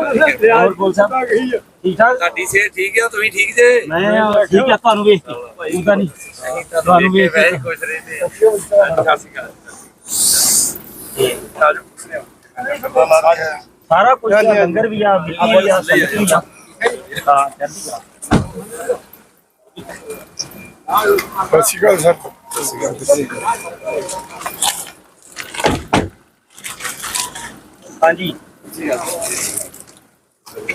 ਹੋਰ ਬੋਲ ਸਾਹਿਬ ਠੀਕ ਠਾਕ ਤੁਹਾਡੀ ਸਿਹਤ ਠੀਕ ਹੈ ਤੁਸੀਂ ਠੀਕ ਜੇ? ਮੈਂ ਠੀਕ ਆ ਤੁਹਾਨੂੰ ਵੇਖ ਕੇ ਤੂੰ ਤਾਂ ਨਹੀਂ ਤੁਹਾਨੂੰ ਵੇਖ ਕੇ ਵੈਸੇ ਖੁਸ਼ ਰਹਿੰਦੇ ਆ। ਸਤਿ ਸ਼੍ਰੀ ਅਕਾਲ। ਆਜੋ ਸਾਰਾ ਕੁਝ ਲੰਗਰ ਵੀ ਆ ਮਿੱਟੀ ਵੀ ਆ ਸੰਗਤ ਵੀ ਆ। ਹਾਂ ਚੜ੍ਹਦੀ ਕਲਾ। ਸਤਿ ਸ਼੍ਰੀ ਅਕਾਲ ਸਰ। ਸਤਿ ਸ਼੍ਰੀ ਅਕਾਲ ਹਾਂਜੀ।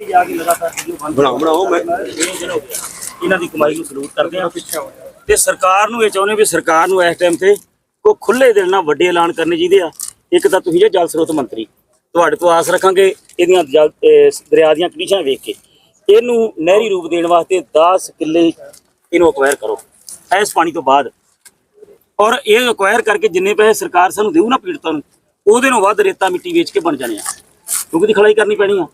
ਮਿੱਟੀ ਆ ਕੇ ਲਗਾਤਾਰ ਵੀਡੀਓ ਬੰਦ ਬਣਾਓ, ਬਣਾਓ, ਮੈਂ- ਇਹਨਾਂ ਦੀ ਕਮਾਈ ਨੂੰ ਸਲੂਟ ਕਰਦੇ ਆ ਤੇ ਸਰਕਾਰ ਨੂੰ ਇਹ ਚਾਹੁੰਦੇ ਵੀ ਸਰਕਾਰ ਨੂੰ ਇਸ ਟਾਈਮ ਤੇ ਕੋ ਖੁੱਲੇ ਦਿਲ ਨਾਲ ਵੱਡੇ ਐਲਾਨ ਕਰਨੇ ਚਾਹੀਦੇ ਆ। ਇੱਕ ਤਾਂ ਤੁਸੀਂ ਜੇ ਜਲ ਸਰੋਤ ਮੰਤਰੀ ਤੁਹਾਡੇ ਤੋਂ ਆਸ ਰੱਖਾਂਗੇ ਇਹਦੀਆਂ ਦਰਿਆ ਦੀਆਂ ਕੰਡੀਸ਼ਨਾਂ ਵੇਖ ਕੇ। ਇਹਨੂੰ ਨਹਿਰੀ ਰੂਪ ਦੇਣ ਵਾਸਤੇ 10 ਕਿੱਲੇ ਇਹਨੂੰ ਅਕਵਾਇਰ ਕਰੋ। ਇਸ ਪਾਣੀ ਤੋਂ ਬਾਅਦ। ਔਰ ਇਹ ਅਕਵਾਇਰ ਕਰਕੇ ਜਿੰਨੇ ਪੈਸੇ ਸਰਕਾਰ ਸਾਨੂੰ ਦੇਊ ਨਾ ਪੀੜਤਾਂ ਨੂੰ ਉਹਦੇ ਨੂੰ ਵੱਧ ਰੇਤਾ ਮਿੱਟੀ ਵੇਚ ਕੇ ਬਣ ਜਾਣੇ ਆ। ਕਿਉਂਕਿ ਦੀ ਖਲਾਈ ਕਰਨੀ ਪੈਣੀ ਆ।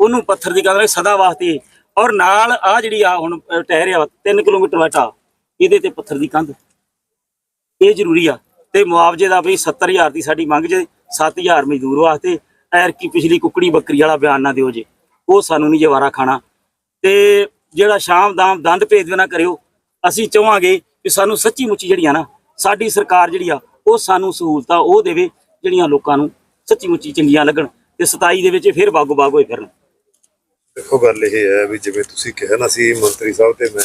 ਉਹਨੂੰ ਪੱਥਰ ਦੀ ਕਹਿੰਦੇ ਸਦਾ ਵਾਸਤੇ। ਔਰ ਨਾਲ ਆ ਜਿਹੜੀ ਆ ਹੁਣ ਅ, ਟਹਿਰਿਆ 3 ਕਿਲੋਮੀਟਰ ਵਾਟਾ ਇਹਦੇ ਤੇ ਪੱਥਰ ਦੀ ਕੰਧ। ਇਹ ਜ਼ਰੂਰੀ ਆ। ਤੇ ਮੁਆਵਜ਼ੇ ਦਾ ਵੀ 70000 ਦੀ ਸਾਡੀ ਮੰਗ ਜੇ 7000 ਮਜ਼ਦੂਰ ਵਾਸਤੇ ਐਰ ਕੀ ਪਿਛਲੀ ਕੁੱਕੜੀ ਬੱਕਰੀ ਵਾਲਾ ਬਿਆਨ ਨਾ ਦਿਓ ਜੇ। ਉਹ ਸਾਨੂੰ ਨਹੀਂ ਜਵਾਰਾ ਖਾਣਾ। ਤੇ ਜਿਹੜਾ ਸ਼ਾਮ ਦਾਮ ਦੰਦ ਭੇਦ ਨਾ ਕਰਿਓ ਅਸੀਂ ਚਾਹਾਂਗੇ ਕਿ ਸਾਨੂੰ ਸੱਚੀ ਮੁੱਚੀ ਜਿਹੜੀਆਂ ਨਾ ਸਾਡੀ ਸਰਕਾਰ ਜਿਹੜੀ ਆ ਉਹ ਸਾਨੂੰ ਸਹੂਲਤਾਂ ਉਹ ਦੇਵੇ ਜਿਹੜੀਆਂ ਲੋਕਾਂ ਨੂੰ ਸੱਚੀ ਮੁੱਚੀ ਚੰਗੀਆਂ ਲੱਗਣ ਤੇ 27 ਦੇ ਵਿੱਚ ਫਿਰ ਬਾਗੋ ਬਾਗ ਹੋਏ ਫਿਰਨ। ਦੇਖੋ ਗੱਲ ਇਹ ਹੈ ਵੀ ਜਿਵੇਂ ਤੁਸੀਂ ਕਿਹਾ ਨਾ ਸੀ, ਮੰਤਰੀ ਸਾਹਿਬ ਤੇ ਮੈਂ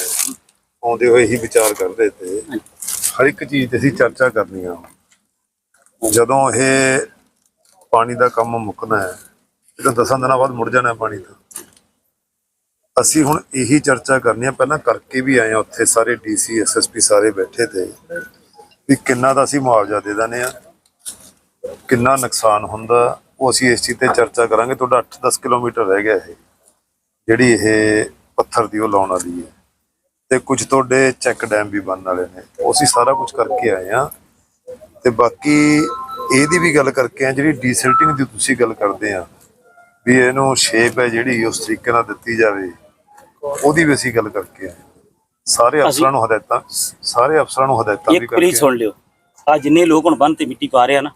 ਆਉਂਦੇ ਹੋਏ ਹੀ ਵਿਚਾਰ ਕਰਦੇ ਤੇ ਹਰ ਇੱਕ ਚੀਜ਼ ਤੇ ਅਸੀਂ ਚਰਚਾ ਕਰਨੀ ਆ। ਜਦੋਂ ਇਹ ਪਾਣੀ ਦਾ ਕੰਮ ਮੁੱਕਣਾ ਹੈ, ਇਹ ਤਾਂ ਦਸਾਂ ਦਿਨਾਂ ਬਾਅਦ ਮੁੜ ਜਾਣਾ ਪਾਣੀ ਦਾ। ਅਸੀਂ ਹੁਣ ਇਹੀ ਚਰਚਾ ਕਰਨੀ ਆ, ਪਹਿਲਾਂ ਕਰਕੇ ਵੀ ਆਏ ਆ ਉੱਥੇ ਸਾਰੇ ਡੀਸੀ ਐਸਐਸਪੀ ਸਾਰੇ ਬੈਠੇ ਤੇ ਵੀ ਕਿੰਨਾ ਦਾ ਅਸੀਂ ਮੁਆਵਜ਼ਾ ਦੇ ਦਿੰਦੇ ਆ, ਕਿੰਨਾ ਨੁਕਸਾਨ ਹੁੰਦਾ, ਉਹ ਅਸੀਂ ਇਸ ਚੀਜ਼ ਤੇ ਚਰਚਾ ਕਰਾਂਗੇ। ਤੁਹਾਡਾ 8-10 ਕਿਲੋਮੀਟਰ ਰਹਿ ਗਿਆ ਇਹ। ਜਿਹੜੀ ਇਹ ਪੱਥਰ ਦੀ ਉਹ ਲਾਉਣ ਵਾਲੀ ਹੈ। ਤੇ ਕੁਝ ਤੁਹਾਡੇ ਚੈੱਕ ਡੈਮ ਵੀ ਬਣਨ ਵਾਲੇ ਨੇ। ਉਹ ਅਸੀਂ ਸਾਰਾ ਕੁਝ ਕਰਕੇ ਆਏ ਆ ਤੇ ਬਾਕੀ ਇਹਦੀ ਵੀ ਗੱਲ ਕਰਕੇ ਆ ਜਿਹੜੀ ਡੀਸਿਲਟਿੰਗ ਦੀ ਤੁਸੀਂ ਗੱਲ ਕਰਦੇ ਆ ਵੀ ਇਹਨੂੰ ਸ਼ੇਪ ਹੈ ਜਿਹੜੀ ਉਸ ਤਰੀਕੇ ਨਾਲ ਦਿੱਤੀ ਜਾਵੇ ਉਹਦੀ ਵੀ ਅਸੀਂ ਗੱਲ ਕਰਕੇ ਆਏ ਸਾਰੇ ਅਫਸਰਾਂ ਨੂੰ ਹਦਾਇਤਾਂ ਸਾਰੇ ਅਫਸਰਾਂ ਨੂੰ ਹਦਾਇਤਾਂ ਵੀ ਇੱਕ ਕਰਕੇ ਸੁਣ ਲਿਓ। ਆ ਜਿੰਨੇ ਲੋਕ ਹੁਣ ਬੰਨ ਤੇ ਮਿੱਟੀ ਪਾ ਰਹੇ ਆ ਨਾ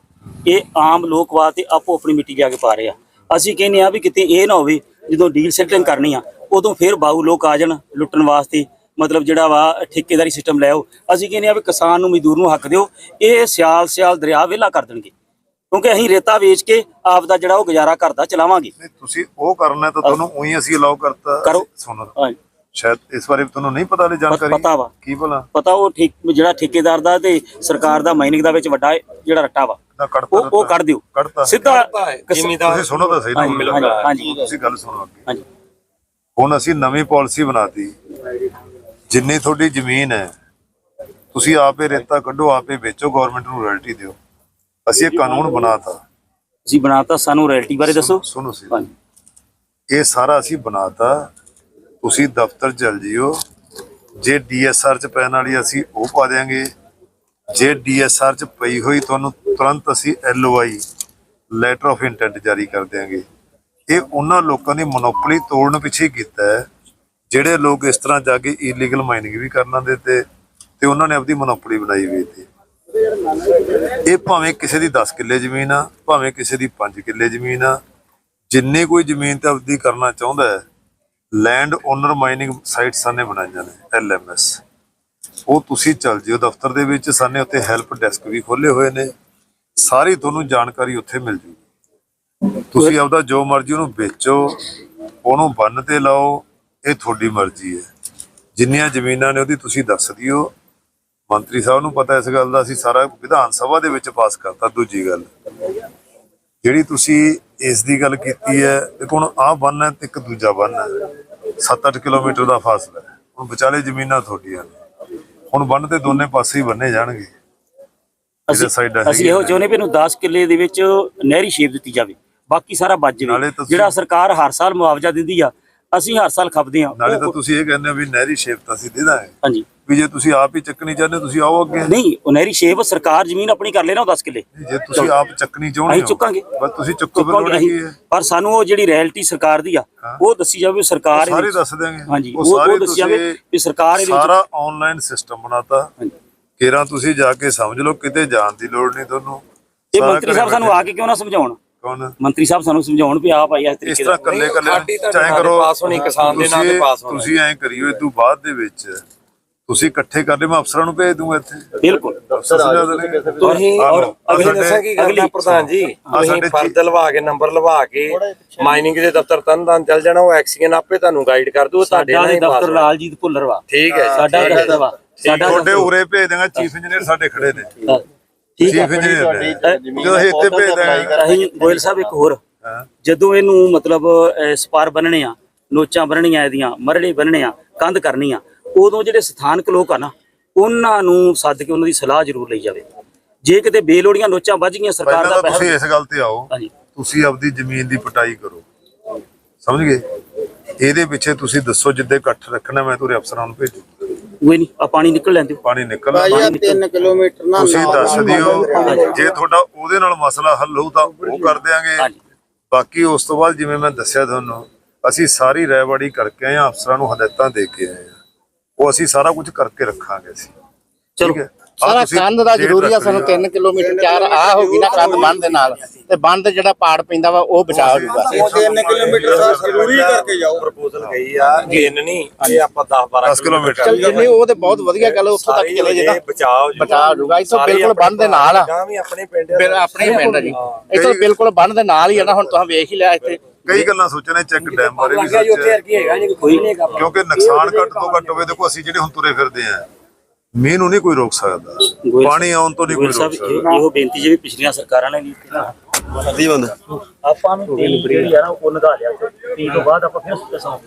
ਇਹ ਆਮ ਲੋਕ ਵਾ ਤੇ ਆਪੋ ਆਪਣੀ ਮਿੱਟੀ ਲਿਆ ਕੇ ਪਾ ਰਹੇ ਆ। ਅਸੀਂ ਕਹਿੰਦੇ ਆ ਵੀ ਕਿਤੇ ਇਹ ਨਾ ਹੋਵੇ ਜਦੋਂ ਡੀਲ ਸੈਟਲਿੰਗ ਕਰਨੀ ਆ ਉਦੋਂ ਫਿਰ ਬਾਊ ਲੋਕ ਆ ਜਾਣ ਲੁੱਟਣ ਵਾਸਤੇ। ਮਤਲਬ ਜਿਹੜਾ ਵਾ ਠੇਕੇਦਾਰੀ ਸਿਸਟਮ ਲੈ ਆਓ। ਅਸੀਂ ਕਹਿੰਦੇ ਆ ਵੀ ਕਿਸਾਨ ਨੂੰ ਮਜ਼ਦੂਰ ਨੂੰ ਹੱਕ ਦਿਓ ਇਹ ਸਿਆਲ ਸਿਆਲ ਦਰਿਆ ਵਿਹਲਾ ਕਰ ਦੇਣਗੇ। ਕਿਉਂਕਿ ਅਸੀਂ ਰੇਤਾ ਵੇਚ ਕੇ ਆਪ ਦਾ ਜਿਹੜਾ ਉਹ ਗੁਜ਼ਾਰਾ ਕਰਦਾ ਚਲਾਵਾਂਗੇ। ਨਹੀਂ ਤੁਸੀਂ ਉਹ ਕਰਨਾ ਤਾਂ ਤੁਹਾਨੂੰ ਉਹੀ ਅਸੀਂ ਅਲਾਉ ਕਰਤਾ ਕਰੋ। ਸੁਣੋ। ਸ਼ਾਇਦ ਇਸ ਬਾਰੇ ਤੁਹਾਨੂੰ ਨਹੀਂ ਪਤਾ ਲੈ ਜਾਣਕਾਰੀ ਪਤਾ ਵਾ। ਕੀ ਭਲਾ? ਪਤਾ ਉਹ ਠੇਕ ਜਿਹੜਾ ਠੇਕੇਦਾਰ ਦਾ ਤੇ ਸਰਕਾਰ ਦਾ ਮਾਈਨਿੰਗ ਦਾ ਵਿੱਚ ਵੱਡਾ ਜਿਹੜਾ ਰੱਟਾ ਵਾ। ਦਾ ਕੱਢਤਾ ਉਹ ਉਹ ਕੱਢ ਦਿਓ। ਕੱਢਤਾ। ਸਿੱਧਾ ਤੁਸੀਂ ਸੁਣੋ ਤਾਂ ਸਹੀ ਨਾ। ਹਾਂਜੀ, ਹਾਂਜੀ, ਹਾਂਜੀ। ਤੁਸੀਂ ਗੱਲ ਸੁਣੋ ਅੱਗੇ। ਹਾਂਜੀ। ਹੁਣ ਅਸੀਂ ਨਵੀਂ ਪਾਲਿਸੀ ਬਣਾਤੀ। ਜਿੰਨੀ ਤੁਹਾਡੀ ਜ਼ਮੀਨ ਹੈ ਤੁਸੀਂ ਆਪੇ ਰੇਤਾ ਕੱਢੋ ਆਪੇ ਵੇਚੋ ਗਵਰਨਮੈਂਟ ਨੂੰ ਰਾਇਲਟੀ ਦਿਓ। ਅਸੀਂ ਇਹ ਕਾਨੂੰਨ ਬਣਾਤਾ। ਤੁਸੀਂ ਬਣਾਤਾ ਸਾਨੂੰ ਰੈਲਿਟੀ ਬਾਰੇ ਦੱਸੋ। ਸੁਣੋ ਸੀ ਹਾਂਜੀ। ਇਹ ਸਾਰਾ ਅਸੀਂ ਬਣਾਤਾ। ਤੁਸੀਂ ਦਫ਼ਤਰ ਚਲ ਜਿਓ। ਜੇ ਡੀਐਸਆਰ ਚ ਪੈਣ ਵਾਲੀ ਅਸੀਂ ਉਹ ਪਾ ਦਿਆਂਗੇ। ਜੇ ਡੀਐਸਆਰ ਚ ਪਈ ਹੋਈ, ਤੁਹਾਨੂੰ ਤੁਰੰਤ ਅਸੀਂ ਐਲਓਆਈ ਲੈਟਰ ਆਫ ਇੰਟੈਂਟ ਜਾਰੀ ਕਰ ਦਿਆਂਗੇ। ਇਹ ਉਹਨਾਂ ਲੋਕਾਂ ਦੀ ਮੋਨੋਪੋਲੀ ਤੋੜਨ ਪਿੱਛੇ ਕੀਤਾ ਹੈ, ਜਿਹੜੇ ਲੋਕ ਇਸ ਤਰ੍ਹਾਂ ਜਾ ਕੇ ਇਲੀਗਲ ਮਾਈਨਿੰਗ ਵੀ ਕਰਨ ਆਉਂਦੇ ਤੇ ਤੇ ਉਹਨਾਂ ਨੇ ਆਪਣੀ ਮੋਨੋਪੋਲੀ ਬਣਾਈ ਹੋਈ ਸੀ। ਇਹ ਭਾਵੇਂ ਕਿਸੇ ਦੀ 10 ਕਿੱਲੇ ਜ਼ਮੀਨ ਆ, ਭਾਵੇਂ ਕਿਸੇ ਦੀ 5 ਕਿੱਲੇ ਜ਼ਮੀਨ ਆ, ਜਿੰਨੇ ਕੋਈ ਜ਼ਮੀਨ ਤੇ ਆਪਦੀ ਕਰਨਾ ਚਾਹੁੰਦਾ ਹੈ ਲੈਂਡ ਓਨਰ ਮਾਈਨਿੰਗ ਸਾਈਟਸ ਨੇ ਬਣਾਈਆਂ ਨੇ ਐਲਐਮਐਸ ਉਹ ਤੁਸੀਂ ਚੱਲ ਜਿਓ ਦਫ਼ਤਰ ਦੇ ਵਿੱਚ ਸਾਨੇ ਉੱਤੇ ਹੈਲਪ ਡੈਸਕ ਵੀ ਖੋਲੇ ਹੋਏ ਨੇ। ਸਾਰੀ ਤੁਹਾਨੂੰ ਜਾਣਕਾਰੀ ਉੱਥੇ ਮਿਲ ਜੂਗੀ। ਤੁਸੀਂ ਆਪਦਾ ਜੋ ਮਰਜ਼ੀ ਉਹਨੂੰ ਵੇਚੋ ਉਹਨੂੰ ਬੰਨ ਤੇ ਲਾਓ ਇਹ ਤੁਹਾਡੀ ਮਰਜ਼ੀ ਹੈ। ਜਿੰਨੀਆਂ ਜ਼ਮੀਨਾਂ ਨੇ ਉਹਦੀ ਤੁਸੀਂ ਦੱਸ ਦਿਓ। ਮੰਤਰੀ ਸਾਹਿਬ ਨੂੰ ਪਤਾ ਇਸ ਗੱਲ ਦਾ ਅਸੀਂ ਸਾਰਾ ਵਿਧਾਨ ਸਭਾ ਦੇ ਵਿੱਚ ਪਾਸ ਕਰਤਾ ਦੂਜੀ ਗੱਲ। ਜਿਹੜੀ ਤੁਸੀਂ ਇਸ ਦੀ ਗੱਲ ਕੀਤੀ ਹੈ ਦੇਖੋ ਹੁਣ ਆਹ ਬੰਨ ਹੈ ਤੇ ਇੱਕ ਦੂਜਾ ਬੰਨ ਹੈ। 7-8 ਕਿਲੋਮੀਟਰ ਦਾ ਫਾਸਲਾ ਹੈ। ਹੁਣ ਵਿਚਾਲੇ ਜ਼ਮੀਨਾਂ ਤੁਹਾਡੀਆਂ ਨੇ। ਹੁਣ ਬੰਨ ਤੇ ਦੋਨੇ ਪਾਸੇ ਹੀ ਬੰਨੇ ਜਾਣਗੇ। ਅਸੀਂ ਇਹੋ ਚਾਹੁੰਦੇ ਵੀ ਇਹਨੂੰ 10 ਕਿੱਲੇ ਦੇ ਵਿੱਚ ਨਹਿਰੀ ਸ਼ੇਪ ਦਿੱਤੀ ਜਾਵੇ। ਬਾਕੀ ਸਾਰਾ ਬਚ ਜਾਵੇ। ਜਿਹੜਾ ਸਰਕਾਰ ਹਰ ਸਾਲ ਮੁਆਵਜ਼ਾ ਦਿੰਦੀ ਆ ਅਸੀਂ ਹਰ ਸਾਲ ਖਪਦੇ ਆ। ਨਾਲੇ ਤਾਂ ਤੁਸੀਂ ਇਹ ਕਹਿੰਦੇ ਹੋ ਵੀ ਨਹਿਰੀ ਸ਼ੇਪ ਤਾਂ ਅਸੀਂ ਦੇ ਦਾਂਗੇ। ਹਾਂਜੀ। ਵੀ ਜੇ ਤੁਸੀਂ ਆਪ ਹੀ ਚੱਕਣੀ ਚਾਹੁੰਦੇ ਹੋ, ਤੁਸੀਂ ਆਓ ਅੱਗੇ। ਨਹੀਂ ਉਹ ਨਹਿਰੀ ਸ਼ੇਪ ਸਰਕਾਰ ਜ਼ਮੀਨ ਆਪਣੀ ਕਰ ਲੈਣਾ 10 ਕਿੱਲੇ। ਜੇ ਤੁਸੀਂ ਆਪ ਚੱਕਣੀ ਚਾਹੁੰਦੇ ਅਸੀਂ ਹੋ ਚੁੱਕਾਂਗੇ। ਬਸ ਤੁਸੀਂ ਚੁੱਕੋ ਫਿਰ ਕੀ ਹੈ। ਪਰ ਸਾਨੂੰ ਉਹ ਜਿਹੜੀ ਰੈਇਲਟੀ ਸਰਕਾਰ ਦੀ ਆ ਉਹ ਦੱਸੀ ਜਾਵੇ ਸਰਕਾਰ ਸਾਰੇ ਦੱਸ ਦਿਆਂਗੇ। ਹਾਂਜੀ ਉਹ ਦੱਸੀ ਜਾਵੇ ਵੀ ਸਰਕਾਰ ਇਹਦੇ ਵਿੱਚ ਸਾਰਾ ਆਨਲਾਈਨ ਸਿਸਟਮ ਬਣਾਤਾ। ਹਾਂਜੀ। ਕੇਰਾਂ ਤੁਸੀਂ ਜਾ ਕੇ ਸਮਝ ਲਓ ਕਿਤੇ ਜਾਣ ਦੀ ਲੋੜ ਨਹੀਂ ਤੁਹਾਨੂੰ। ਇਹ ਮੰਤਰੀ ਸਾਹਿਬ ਸਾਨੂੰ ਆ ਕੇ ਕਿਉਂ ਨਾ ਸਮਝਾਉਣ? ਕੌਣ? ਮੰਤਰੀ ਸਾਹਿਬ ਸਾਨੂੰ ਸਮਝਾਉਣ ਵੀ ਆ ਭਾਈ ਇਸ ਇਸ ਤਰੀਕੇ ਤਰ੍ਹਾਂ ਦਾ ਕੱਲੇ ਕੱਲੇ ਚਾਹੇ ਕਰੋ ਪਾਸ ਹੋਣੀ, ਕਿਸਾਨ ਦੇ ਨਾਂ ਤੇ ਪਾਸ ਹੋਣਾ। ਤੁਸੀਂ ਐਂ ਕਰਿਓ ਇਹ ਤੋਂ ਬਾਅਦ ਦੇ ਵਿੱਚ ਤੁਸੀਂ ਇਕੱਠੇ ਕਰ ਲਿਓ ਮੈਂ ਅਫਸਰਾਂ ਨੂੰ ਭੇਜ ਦੂੰਗਾ ਇੱਥੇ। ਬਿਲਕੁਲ। ਤੁਸੀਂ ਔਰ ਅਗਲੀ ਸਾਡੇ- ਦੱਸਾਂ ਕੀ ਕਰਨਾ ਅਗਲੀ- ਪ੍ਰਧਾਨ ਜੀ? ਤੁਸੀਂ ਸਾਡੇ ਫਰਦ ਲਵਾ ਕੇ ਨੰਬਰ ਲਵਾ ਕੇ ਮਾਈਨਿੰਗ ਦੇ ਦਫ਼ਤਰ ਤਨਦਾਨ ਚੱਲ ਜਾਣਾ ਉਹ ਐਕਸੀਅਨ ਆਪੇ ਤੁਹਾਨੂੰ ਗਾਈਡ ਕਰ ਦੂ ਤੁਹਾਡੇ ਸਾਡਾ ਨਾਲ ਹੀ ਦਫ਼ਤਰ। ਲਾਲਜੀਤ ਭੁੱਲਰ ਵਾ। ਠੀਕ ਹੈ ਸਾਡਾ। ਦਫ਼ਤਰ ਵਾ। ਸਾਡਾ ਤੁਹਾਡੇ ਉਰੇ ਭੇਜ ਦੇਗਾ ਚੀਫ ਇੰਜੀਨੀਅਰ ਸਾਡੇ ਖੜੇ ਨੇ। ਹਾਂ, ਠੀਕ ਹੈ। ਚੀਫ ਇੰਜੀਨੀਅਰ ਜਦੋਂ ਅਸੀਂ ਇੱਥੇ ਭੇਜ ਦਾਂਗੇ ਅਸੀਂ ਗੋਇਲ ਸਾਹਿਬ ਇੱਕ ਹੋਰ। ਜਦੋਂ ਇਹਨੂੰ ਮਤਲਬ ਸਪਾਰ ਬੰਨਣੇ ਆ ਨੋਚਾਂ ਬੰਨਣੀਆਂ ਇਹਦੀਆਂ ਮਰੜੇ ਬੰਨਣੇ ਆ ਕੰਧ ਕਰਨੀ ਆ ਉਦੋਂ ਜਿਹੜੇ ਸਥਾਨਕ ਲੋਕ ਆ ਨਾ ਉਹਨਾਂ ਨੂੰ ਸੱਦ ਕੇ ਉਹਨਾਂ ਦੀ ਸਲਾਹ ਜ਼ਰੂਰ ਲਈ ਜਾਵੇ। ਜੇ ਕਿਤੇ ਬੇਲੋੜੀਆਂ ਨੋਚਾਂ ਵੱਜ ਗਈਆਂ ਸਰਕਾਰ ਪਹਿਲਾਂ ਦਾ ਤਾਂ ਤੁਸੀਂ ਇਸ ਗੱਲ ਤੇ ਆਓ। ਹਾਂਜੀ। ਤੁਸੀਂ ਆਪਦੀ ਜ਼ਮੀਨ ਦੀ ਪਟਾਈ ਕਰੋ। ਸਮਝ ਗਏ? ਇਹਦੇ ਪਿੱਛੇ ਤੁਸੀਂ ਦੱਸੋ ਜਿੱਦੇ ਇਕੱਠ ਰੱਖਣਾ ਮੈਂ ਤੁਹਾਡੇ ਅਫਸਰਾਂ ਨੂੰ ਭੇਜੂ। ਕੋਈ ਨਹੀਂ ਆ ਪਾਣੀ ਨਿਕਲ ਲੈਂਦੇ ਪਾਣੀ ਨਿਕਲ ਭਾਈ ਆ 3 ਕਿਲੋਮੀਟਰ ਨਾ ਤੁਸੀਂ ਦੱਸ ਦਿਓ ਜੇ ਤੁਹਾਡਾ ਉਹਦੇ ਨਾਲ ਮਸਲਾ ਹੱਲ ਹੋਊ ਤਾਂ ਉਹ ਕਰ ਦਿਆਂਗੇ। ਹਾਂਜੀ। ਬਾਕੀ ਉਸ ਤੋਂ ਬਾਅਦ ਜਿਵੇਂ ਮੈਂ ਦੱਸਿਆ ਤੁਹਾਨੂੰ ਅਸੀਂ ਸਾਰੀ ਰਹਿਵਾੜੀ ਕਰਕੇ ਆਏ ਹਾਂ ਅਫਸਰਾਂ ਨੂੰ ਹਦਾਇਤਾਂ ਦੇ ਕੇ ਆਏ ਹਾਂ। ਉਹ ਅਸੀਂ ਸਾਰਾ ਕੁਝ ਕਰਕੇ ਰੱਖਾਂਗੇ ਅਸੀਂ। ਚਲੋ ਠੀਕ ਹੈ? ਆਹ ਸਾਰਾ ਕੰਧ ਦਾ ਜ਼ਰੂਰੀ ਆ ਸਾਨੂੰ ਲਿਓ। 3 ਕਿਲੋਮੀਟਰ ਚਾਰ ਆ ਹੋ ਗਈ ਨਾ ਕੰਧ ਬੰਦ ਦੇ ਨਾਲ। ਤੇ ਬੰਦ ਜਿਹੜਾ ਪਾੜ ਪੈਂਦਾ ਵਾ ਉਹ ਬਚਾ ਹੋ ਉਹ 3 ਕਿਲੋਮੀਟਰ ਜ਼ਰੂਰੀ ਕਰਕੇ ਜਾਓ। ਪ੍ਰਪੋਜ਼ਲ ਗਈ ਆ ਤਿੰਨ ਨਹੀਂ ਇਹ ਆਪਾਂ 10 12 10 ਕਿਲੋਮੀਟਰ। ਚਲ ਜਿੰਨੀ ਉਹ ਤੇ ਬਹੁਤ ਵਧੀਆ ਗੱਲ ਉੱਥੋਂ ਤੱਕ ਚਲੇ ਜੇ ਬਚਾਓ ਬਚਾਅ ਹੋ ਇੱਥੋਂ ਬਿਲਕੁਲ ਬੰਦ ਦੇ ਨਾਲ ਆ। ਵੀ ਆਪਣੇ ਪਿੰਡ ਆਪਣੇ ਪਿੰਡ ਆ ਜੀ। ਇੱਥੋਂ ਬਿਲਕੁਲ ਬੰਦ ਦੇ ਨਾਲ ਹੀ ਆ ਨਾ ਹੁਣ ਤੁਸੀਂ ਵੇਖ ਹੀ ਲਿਆ ਇੱਥੇ। ਕਈ ਗੱਲਾਂ ਸੋਚਣੇ ਚੈੱਕ ਡੈਮ ਬਾਰੇ ਵੀ ਲੱਗਿਆ ਜੀ ਉੱਥੇ ਸੋਚਿਆ ਹੈਗਾ ਨਹੀਂ ਕੋਈ ਨਹੀਂ ਹੈਗਾ ਕਿਉਂਕਿ ਨੁਕਸਾਨ ਘੱਟ ਤੋਂ ਘੱਟ ਹੋਵੇ ਦੇਖੋ ਅਸੀਂ ਜਿਹੜੇ ਹੁਣ ਤੁਰੇ ਫਿਰਦੇ ਆਂ ਮੀਂਹ ਨੂੰ ਨਹੀਂ ਕੋਈ ਰੋਕ ਸਕਦਾ। ਗੋਇਲ ਪਾਣੀ ਆਉਣ ਤੋਂ ਨਹੀਂ ਕੋਈ ਗੋਇਲ ਰੋਕ ਸਾਹਿਬ ਸਕਦਾ। ਇਹ- ਇਹੋ ਬੇਨਤੀ ਜਿਹੜੀ ਪਿਛਲੀਆਂ ਸਰਕਾਰਾਂ ਨੇ ਕੀਤੀ ਨਾ ਆਪਾਂ ਨੂੰ ਤੇਲ ਜਿਹੜੀ ਆ ਨਾ ਉਹ ਨਗਾ ਲਿਆ। ਤੀਹ ਤੋਂ ਬਾਅਦ ਆਪਾਂ ਫਿਰ ਕਿਸਾਨ